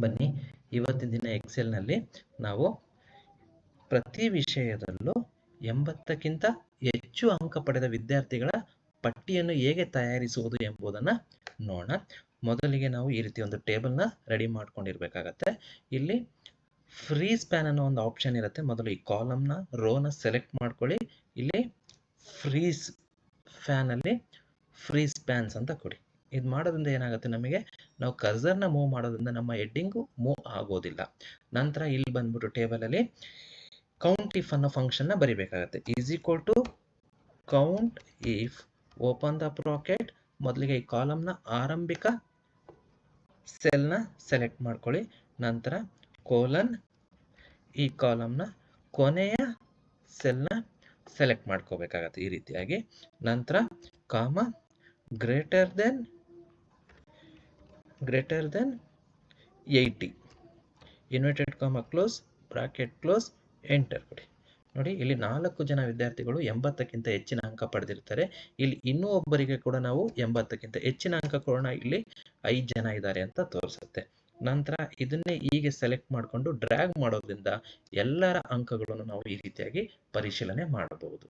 ಬನ್ನಿ. ಇವತ್ತಿನ ದಿನ ಎಕ್ಸೆಲ್ನಲ್ಲಿ ನಾವು ಪ್ರತಿ ವಿಷಯದಲ್ಲೂ ಎಂಬತ್ತಕ್ಕಿಂತ ಹೆಚ್ಚು ಅಂಕ ಪಡೆದ ವಿದ್ಯಾರ್ಥಿಗಳ ಪಟ್ಟಿಯನ್ನು ಹೇಗೆ ತಯಾರಿಸುವುದು ಎಂಬುದನ್ನು ನೋಡೋಣ. ಮೊದಲಿಗೆ ನಾವು ಈ ರೀತಿ ಒಂದು ಟೇಬಲ್ನ ರೆಡಿ ಮಾಡ್ಕೊಂಡಿರ್ಬೇಕಾಗತ್ತೆ. ಇಲ್ಲಿ ಫ್ರೀ ಸ್ಪ್ಯಾನ್ ಅನ್ನೋ ಒಂದು ಆಪ್ಷನ್ ಇರುತ್ತೆ. ಮೊದಲು ಈ ಕಾಲಮ್ನ ರೋನ ಸೆಲೆಕ್ಟ್ ಮಾಡ್ಕೊಳ್ಳಿ. ಇಲ್ಲಿ ಫ್ರೀಸ್ ಫ್ಯಾನಲ್ಲಿ ಫ್ರೀ ಸ್ಪ್ಯಾನ್ಸ್ ಅಂತ ಕೊಡಿ. ಇದು ಮಾಡೋದ್ರಿಂದ ಏನಾಗುತ್ತೆ ನಮಗೆ? ನಾವು ಕರ್ಸರ್ನ ಮೂವ್ ಮಾಡೋದ್ರಿಂದ ನಮ್ಮ ಹೆಡ್ಡಿಂಗು ಮೂವ್ ಆಗೋದಿಲ್ಲ. ನಂತರ ಇಲ್ಲಿ ಬಂದ್ಬಿಟ್ಟು ಟೇಬಲಲ್ಲಿ ಕೌಂಟ್ ಇಫ್ ಅನ್ನೋ ಫಂಕ್ಷನ್ನ ಬರಿಬೇಕಾಗತ್ತೆ. Is equal to count if open the bracket ಮೊದಲಿಗೆ ಈ ಕಾಲಮ್ನ ಆರಂಭಿಕ ಸೆಲ್ನ ಸೆಲೆಕ್ಟ್ ಮಾಡ್ಕೊಳ್ಳಿ. ನಂತರ ಕೋಲನ್ ಈ ಕಾಲಮ್ನ ಕೊನೆಯ ಸೆಲ್ನ ಸೆಲೆಕ್ಟ್ ಮಾಡ್ಕೋಬೇಕಾಗತ್ತೆ ಈ ರೀತಿಯಾಗಿ. ನಂತರ comma greater than greater than eighty inverted comma close bracket close enter ಕೊಡಿ. ನೋಡಿ, ಇಲ್ಲಿ ನಾಲ್ಕು ಜನ ವಿದ್ಯಾರ್ಥಿಗಳು ಎಂಬತ್ತಕ್ಕಿಂತ ಹೆಚ್ಚಿನ ಅಂಕ ಪಡೆದಿರ್ತಾರೆ. ಇಲ್ಲಿ ಇನ್ನೂ ಒಬ್ಬರಿಗೆ ಕೂಡ ನಾವು ಎಂಬತ್ತಕ್ಕಿಂತ ಹೆಚ್ಚಿನ ಅಂಕ ಕೊಡೋಣ. ಇಲ್ಲಿ ಐದು ಜನ ಇದ್ದಾರೆ ಅಂತ ತೋರಿಸುತ್ತೆ. ನಂತರ ಇದನ್ನೇ ಹೀಗೆ ಸೆಲೆಕ್ಟ್ ಮಾಡಿಕೊಂಡು ಡ್ರ್ಯಾಗ್ ಮಾಡೋದ್ರಿಂದ ಎಲ್ಲರ ಅಂಕಗಳನ್ನು ನಾವು ಈ ರೀತಿಯಾಗಿ ಪರಿಶೀಲನೆ ಮಾಡಬಹುದು.